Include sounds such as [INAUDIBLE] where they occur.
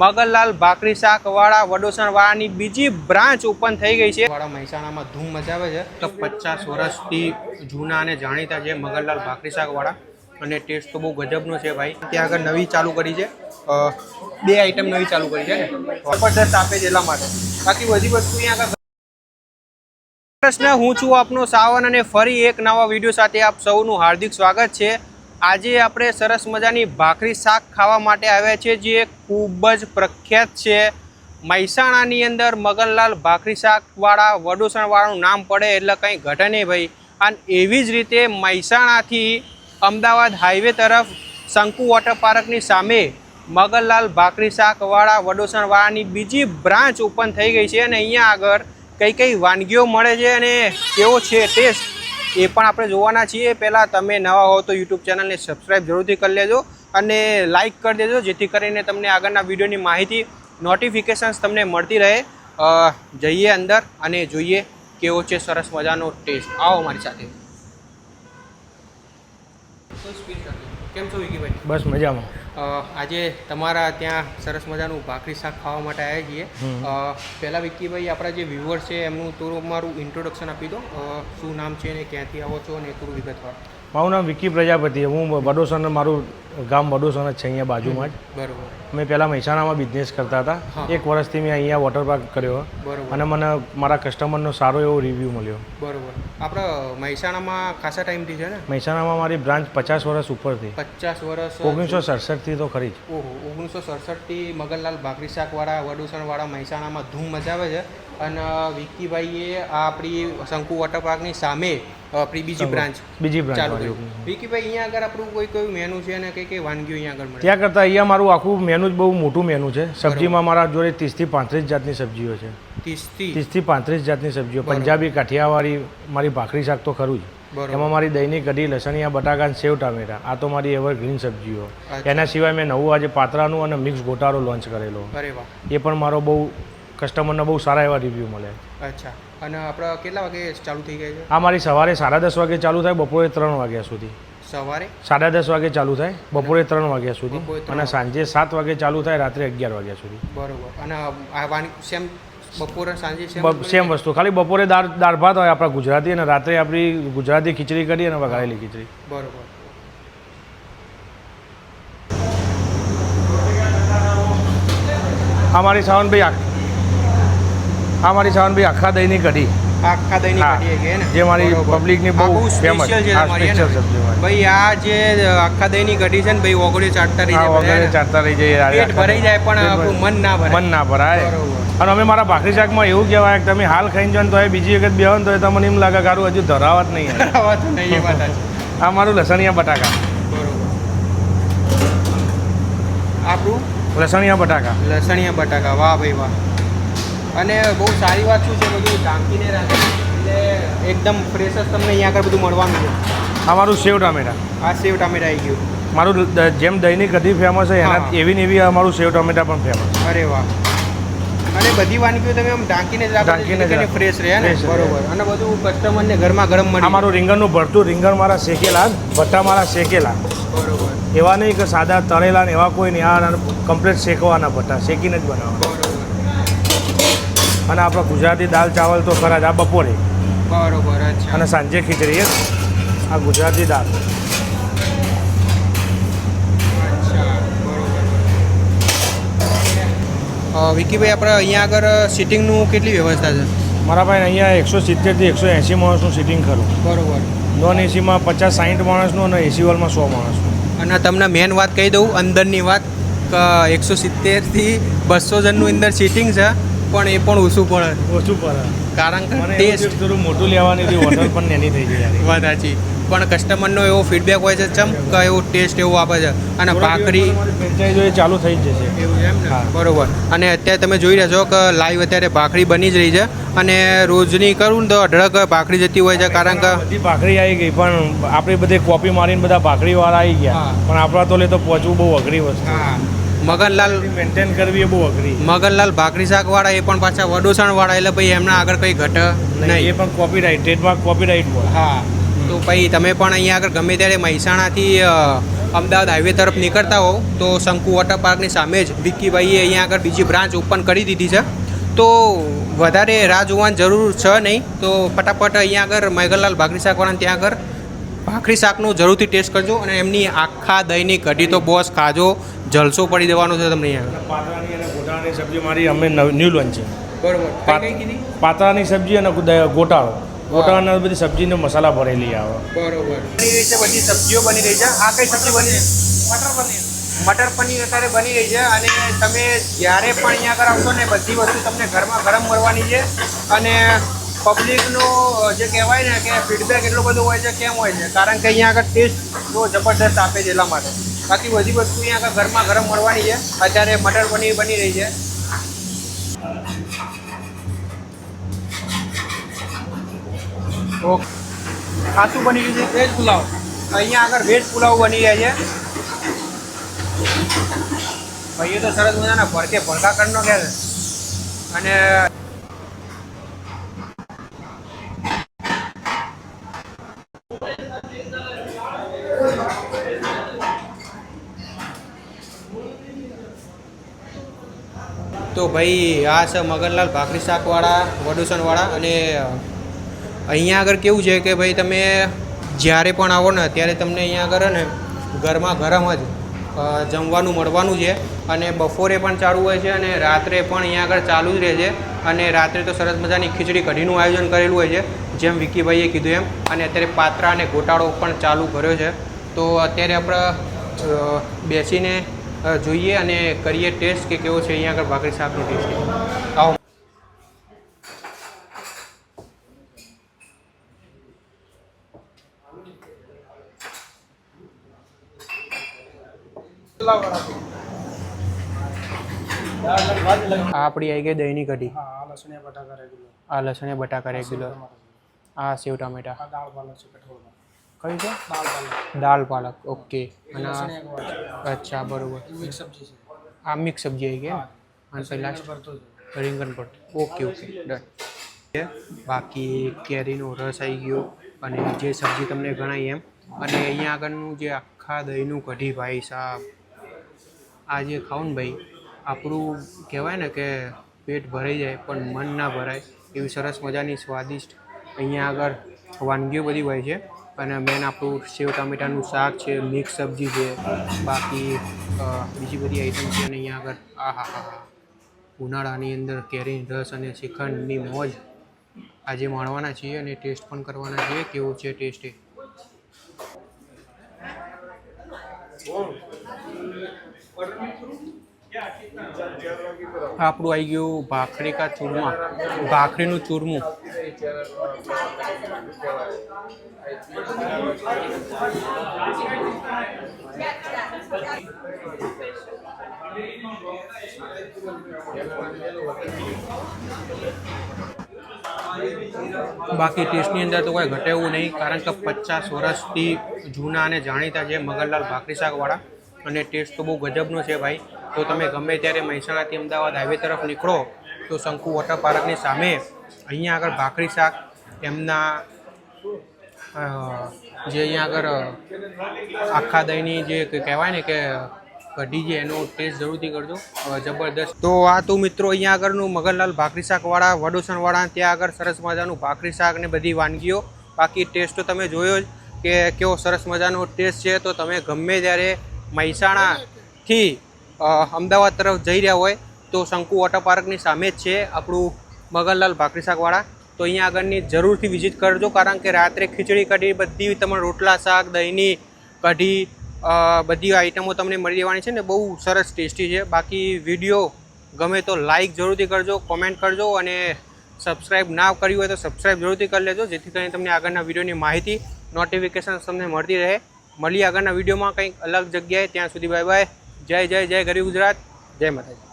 મગનલાલ ભાખરી શાક વાળા વડોસણ વાળાની બીજી બ્રાન્ચ ઓપન થઈ ગઈ છે. વાળા મહેસાણામાં ધૂમ મચાવે છે. તો પચાસ વર્ષથી જૂના અને જાણીતા છે મગનલાલ ભાખરી શાક વાળા અને ટેસ્ટ તો બહુ ગજબનો છે ભાઈ. ત્યાં આગળ નવી ચાલુ કરી છે. બે આઈટમ નવી ચાલુ કરી છે ને. જબરદસ્ત આપે છે એટલા માટે. બાકી બધી વસ્તુ અહીંયા આગળ પ્રશ્ન, હું છું આપનો સાવન અને ફરી એક નવા વીડિયો સાથે આપ સૌનું હાર્દિક સ્વાગત છે. આજે આપણે સરસ મજાની ભાખરી શાક ખાવા માટે આવ્યા છે જે ખૂબ જ પ્રખ્યાત છે. મહેસાણાની અંદર મગનલાલ ભાખરી શાકવાળા વડોસણવાળાનું નામ પડે એટલે કંઈ ઘટે નહીં ભાઈ. અને એવી જ રીતે મહેસાણાથી અમદાવાદ હાઈવે તરફ શંકુ વોટર પાર્કની સામે મગનલાલ ભાખરી શાકવાળા વડોસણવાળાની બીજી બ્રાન્ચ ઓપન થઈ ગઈ છે અને અહીંયા આગળ કઈ કઈ વાનગીઓ મળે છે અને કેવો છે ટેસ્ટ એ પણ આપણે જોવાના છીએ. પહેલાં તમે નવા હો તો યુટ્યુબ ચેનલને સબસ્ક્રાઈબ જરૂરથી કરી લેજો અને લાઇક કરી દેજો, જેથી કરીને તમને આગળના વિડીયોની માહિતી નોટિફિકેશન્સ તમને મળતી રહે. જઈએ અંદર અને જોઈએ કેવો છે સરસ મજાનો ટેસ્ટ આવો મારી સાથે. કેમ છો વિકીભાઈ બસ મજામાં. આજે તમારા ત્યાં સરસ મજાનું ભાખરી શાક ખાવા માટે આવ્યા છીએ. પહેલાં વિકીભાઈ આપણા જે વ્યુઅર્સ છે એમનું થોડું મારું ઇન્ટ્રોડક્શન આપી દો. શું નામ છે ને ક્યાંથી આવો છો અને થોડું વિગતવાર. મારું નામ વિકી પ્રજાપતિ હું વડોસરનું મારું ગામ વડોસર જ છે અહીંયા બાજુમાં જ. બરાબર. મેં પહેલાં મહેસાણામાં બિઝનેસ કરતા હતા. એક વર્ષથી મેં અહીંયા વોટર પાર્ક કર્યો. અને મને મારા કસ્ટમરનો સારો એવો રિવ્યૂ મળ્યો. બરોબર. આપણે મહેસાણામાં ખાસા ટાઈમથી છે ને? મહેસાણામાં મારી બ્રાન્ચ પચાસ વર્ષ ઉપરથી પચાસ વર્ષ ઓગણીસો સડસઠથી તો ખરી જ. ઓહો ઓગણીસો સડસઠથી મગનલાલ ભાખરી શાકવાળા વડોસણવાળા મહેસાણામાં ધૂમ મચાવે છે. અને વિકીભાઈએ આ આપણી શંકુ વોટર પાર્કની સામે આપણી બીજી બ્રાન્ચ બીજી બ્રાન્ચ ચાલુ કર્યું વિકીભાઈ અહીંયા આગળ આપણું કોઈ કયું મેનુ છે અને કઈ કઈ વાનગીઓ અહીંયા આગળ મળે? ત્યાં કરતાં અહીંયા મારું આખું મેનુ જ બહુ મોટું મેનુ છે. સબ્જીમાં મારા જોડે ત્રીસથી પાંત્રીસ જાતની સબ્જીઓ છે. ત્રીસથી? ત્રીસથી પાંત્રીસ જાતની સબ્જીઓ. પંજાબી કાઠિયાવાડી મારી ભાખરી શાક તો ખરું જ. એમાં મારી દહીંની કઢી લસણિયા બટાકા સેવ ટામેટા. આ તો મારી એવર ગ્રીન સબ્જીઓ એના સિવાય મેં નવું આજે પાત્રાનું અને મિક્સ ગોટાળો લોન્ચ કરેલો. એ પણ મારો બહુ કસ્ટમરને બહુ સારા એવા રિવ્યૂ મળે અચ્છા. અને આપણે કેટલા વાગે ચાલુ થઈ ગયા છે? આ મારી સવારે સાડા દસ વાગે ચાલુ થાય બપોરે ત્રણ વાગ્યા સુધી. સવારે? સાડા દસ વાગે ચાલુ થાય. બપોરે ત્રણ વાગ્યા સુધી. અને સાંજે સાત વાગે ચાલુ થાય રાત્રે અગિયાર વાગ્યા સુધી. બરોબર. અને આ વાન સેમ બપોરે સાંજે સેમ વસ્તુ? ખાલી બપોરે દાળ દાળ ભાત હોય આપણા ગુજરાતી અને રાત્રે આપણી ગુજરાતી ખીચડી કરી અને વઘારેલી ખીચડી. બરોબર. અમારી સાવનભાઈ અમારી સાવનભાઈ આખા દહીંની કઢી. આખા દહીંની કાઢીએ કઢી છે ને? જે મારી. પબ્લિકની બહુ. સ્પેશિયલ છે. ભાઈ આ જે આખા દહીંની કઢી છે ને ભાઈ ઓગળી ચાટતા રહી જાય ને? ચાટતા રહી જાય પેટ ભરાઈ જાય પણ આપણું મન ના ભરાય. મન ના ભરાય. અને અમે મારા ભાખરી શાકમાં એવું કહેવાય કે તમે હાલ ખાઈને જો ને તો એ બીજી વખત બેહો ને તો તમને એમ લાગે કારું હજુ ધરાવત નહીં ધરાવત [LAUGHS] નહીં એ વાત આ મારું લસણિયા બટાકા. બરોબર. આપણું? લસણિયા બટાકા. લસણિયા બટાકા વાહ ભાઈ વાહ. અને બહુ સારી વાત શું છે બધું ઢાંકીને રાખે. એટલે એકદમ ફ્રેશ જ તમને અહીંયા આગળ બધું મળવાનું છે આ મારું સેવ ટામેટા. આ સેવ ટામેટા આવી ગયું. મારું જેમ દહીંની કઢી ફેમસ છે એના. એવી ને એવી અમારું સેવ ટામેટા પણ ફેમસ અરે વાહ. અને બધી વાનગીઓ તમે આમ ઢાંકીને જ રાખો ફ્રેશ રહે ને? બરોબર. અને બધું કસ્ટમરને ઘરમાં ગરમ મળે અમારું રીંગણનું ભરતું રીંગણ મારા શેકેલા ભઠ્ઠા મારા શેકેલા. બરોબર. એવા નહીં કે સાદા તળેલા ને એવા કોઈ નહીં. આ કમ્પ્લીટ શેકવાના ભઠ્ઠા શેકીને જ બનાવવાના. અને આપણા ગુજરાતી દાલ ચાવલ તો ખરા જ આ બપોરે. બરોબર અને સાંજે ખીચડી આ ગુજરાતી દાળ. વિકીભાઈ આપણે અહીંયા આગળ સિટિંગનું કેટલી વ્યવસ્થા છે? મારા ભાઈ અહીંયા એકસો સિત્તેરથી એકસો એંસી માણસનું સિટિંગ ખરું. બરોબર. નોન એસીમાં પચાસ સાઠ માણસનું અને એસી હોલમાં સો માણસનું. અને તમને મેન વાત કહી દઉં અંદરની વાત એકસો સિત્તેરથી બસો જણનું અંદર સીટિંગ છે. પણ એ પણ ઓછું પડે. ઓછું પડે. કારણ કે ટેસ્ટ થોડું મોટું લેવાની હતી હોટલ પણ નાની થઈ ગઈ વાત સાચી. પણ કસ્ટમરનો એવો ફીડબેક હોય છે ચમ કે એવો ટેસ્ટ એવો આપે છે. અને ભાખરી ફ્રેન્ચાઇઝો ચાલુ થઈ જશે. એવું એમ ને. બરોબર. અને અત્યારે તમે જોઈ રહ્યા છો કે લાઈવ અત્યારે ભાખરી બની જ રહી છે. અને રોજની કરું ને તો અઢળક ભાખરી જતી હોય છે કારણ કે બધી ભાખરી આવી ગઈ પણ આપણે બધે કોપી મારીને બધા ભાખરીવાળા આવી ગયા. પણ આપણા તો લે તો પહોંચવું બહુ અઘરી વસ્તુ. મગનલાલ મેન્ટેન કરવી એ બહુ અઘરી મગનલાલ ભાખરી શાકવાળા એ પણ પાછા વડોસણવાળા એટલે ભાઈ એમના આગળ કંઈ ઘટ નહીં એ પણ કોપીરાઇટ ટ્રેડમાર્ક કોપીરાઇટ હા. તો ભાઈ તમે પણ અહીંયા આગળ ગમે ત્યારે મહેસાણાથી અમદાવાદ હાઈવે તરફ નીકળતા હો તો શંકુ વોટર પાર્કની સામે જ વિક્કીભાઈએ અહીંયા આગળ બીજી બ્રાન્ચ ઓપન કરી દીધી છે. તો વધારે રાહ જોવાની જરૂર છે નહીં. તો ફટાફટ અહીંયા આગળ મેઘલાલ ભાખરી શાકવાળાને ત્યાં આગળ ભાખરી શાકનું જરૂરથી ટેસ્ટ કરજો અને એમની આખા દહીંની કઢી તો બોસ ખાજો જલસો પડી દેવાનો છે તમને અહીંયા પાતળાની અને ગોટાળાની સબ્જી મારી અમે ન્યૂ લોન્ચ છે. બરોબર. પાતરાની સબ્જી અને ગોટાળો. ગોટાળાના બધી સબ્જીને મસાલા ભરેલી આવે. બરોબર. બની રહી છે બધી સબ્જીઓ બની રહી છે. આ કઈ સબ્જી બની મટર પનીર. મટર પનીર અત્યારે બની રહી છે અને તમે જ્યારે પણ અહીંયા આગળ આવશો ને બધી વસ્તુ તમને ઘરમાં ગરમ મળવાની છે. અને પબ્લિકનો જે કહેવાય ને કે ફીડબેક એટલો બધો હોય છે, કેમ હોય છે? કારણ કે અહીંયા આગળ ટેસ્ટ બહુ જબરદસ્ત આપે છે એટલા માટે. બાકી બધી વસ્તુ અહીંયા આગળ ઘરમાં ગરમ મળવાની છે. અત્યારે મટર પનીર બની રહી છે. ઓકે. આ બની રહ્યું છે વેજ પુલાવ. અહીંયા આગળ વેજ પુલાવ બની રહ્યા છે. ભાઈઓ તો સરસ મજાના ભડકે ભડકા કરનો કે અને ભાઈ, આ છે મગનલાલ ભાખરી શાકવાળા વડુસણવાળા અને અહીંયા આગળ કેવું છે કે ભાઈ તમે જ્યારે પણ આવો ને ત્યારે તમને અહીંયા આગળ ને ઘરમાં ગરમ જ જમવાનું મળવાનું છે અને બપોરે પણ ચાલુ હોય છે અને રાત્રે પણ અહીંયા આગળ ચાલુ જ રહે છે અને રાત્રે તો સરસ મજાની ખીચડી કઢીનું આયોજન કરેલું હોય છે, જેમ વિકીભાઈએ કીધું એમ. અને અત્યારે પાત્રા અને ગોટાળો પણ ચાલુ કર્યો છે. તો અત્યારે આપણે બેસીને જોઈએ અને કરીએ ટેસ્ટ કે કેવો છે અહીંયા આગળ ભાખરી શાકનો ટેસ્ટ. આવો. આ આપણી આવી ગઈ દહીંની કઢી. હા લસણિયા બટાકા રેગ્યુલર આ લસણ બટાકા રેગ્યુલર આ સેવ ટામેટા. આ દાળ પાલક છે કઠોળમાં કયું છે? દાળ પાલક. દાળ પાલક ઓકે. અને અચ્છા બરોબર. મિક્સ સબ્જી છે. આ મિક્સ સબ્જી આવી ગઈ અને પહેલાં ભરતો છે. રીંગણ ભરતું. Okay okay done. બાકી કેરીનો રસ આવી ગયો અને જે સબ્જી તમને ગણાય એમ. અને અહીંયા આગળનું જે આખા દહીંનું કઢી ભાઈ સાહેબ આ જે ખાવ ને ભાઈ આપણું કહેવાય ને કે પેટ ભરાઈ જાય પણ મન ના ભરાય. એવી સરસ મજાની સ્વાદિષ્ટ અહીંયા આગળ વાનગીઓ બધી હોય છે. અને મેન આપણું સેવ ટામેટાનું શાક છે, મિક્સ સબ્જી છે, બાકી બીજી બધી આઈટમ છે અને અહીંયા આગળ, આ હા હા હા. ઉનાળાની અંદર કેરી રસ અને શ્રીખંડની મોજ આજે માણવાના છીએ અને ટેસ્ટ પણ કરવાના છીએ. કેવો છે ટેસ્ટ એ? આપણું આવી ગયું ભાખરી કા ચૂરમા? ભાખરીનું ચૂરમું. બાકી ટેસ્ટની અંદર તો કોઈ ઘટે એવું નહીં, કારણ કે પચાસ વર્ષથી જૂના અને જાણીતા છે મગનલાલ ભાખરી શાકવાળા, અને ટેસ્ટ તો બહુ ગજબનો છે ભાઈ. તો તમે ગમે ત્યારે મહેસાણાથી અમદાવાદ હાઈવે તરફ નીકળો, તો શંકુ વોટર પાર્કની સામે અહીંયા આગળ ભાખરી શાક, એમના જે અહીંયા આગળ આખા દહીંની જે કહેવાય ને કે કઢી છે એનો ટેસ્ટ જરૂરથી કરજો. જબરદસ્ત. તો આ તો મિત્રો અહીંયા આગળનું મગનલાલ ભાખરી શાકવાળા, વડોસણવાળા, ત્યાં આગળ સરસ મજાનું ભાખરી શાક ને બધી વાનગીઓ. બાકી ટેસ્ટ તો તમે જોયો જ કે કેવો સરસ મજાનો ટેસ્ટ છે. તો તમે ગમે ત્યારે મહેસાણાથી અમદાવાદ તરફ જઈ રહ્યા હોય તો શંકુ વોટર પાર્કની સામે જ છે આપણું મગનલાલ ભાખરી શાકવાળા. તો અહીંયા આગળની જરૂરથી વિઝિટ કરજો, કારણ કે રાત્રે ખીચડી કઢી બધી તમારે રોટલા, શાક, દહીંની કઢી બધી આઈટમો તમને મળી જવાની છે ને બહુ સરસ ટેસ્ટી છે. બાકી વીડિયો ગમે તો લાઈક જરૂરથી કરજો, કોમેન્ટ કરજો અને સબસ્ક્રાઈબ ના કર્યું હોય તો સબસ્ક્રાઈબ જરૂરથી કરી લેજો, જેથી કરીને તમને આગળના વિડીયોની માહિતી, નોટિફિકેશન તમને મળતી રહે. મળીએ આગળના વિડીયોમાં કંઈક અલગ જગ્યાએ, ત્યાં સુધી બાય બાય. જય જય જય ગરીબ ગુજરાત. જય માતાજી.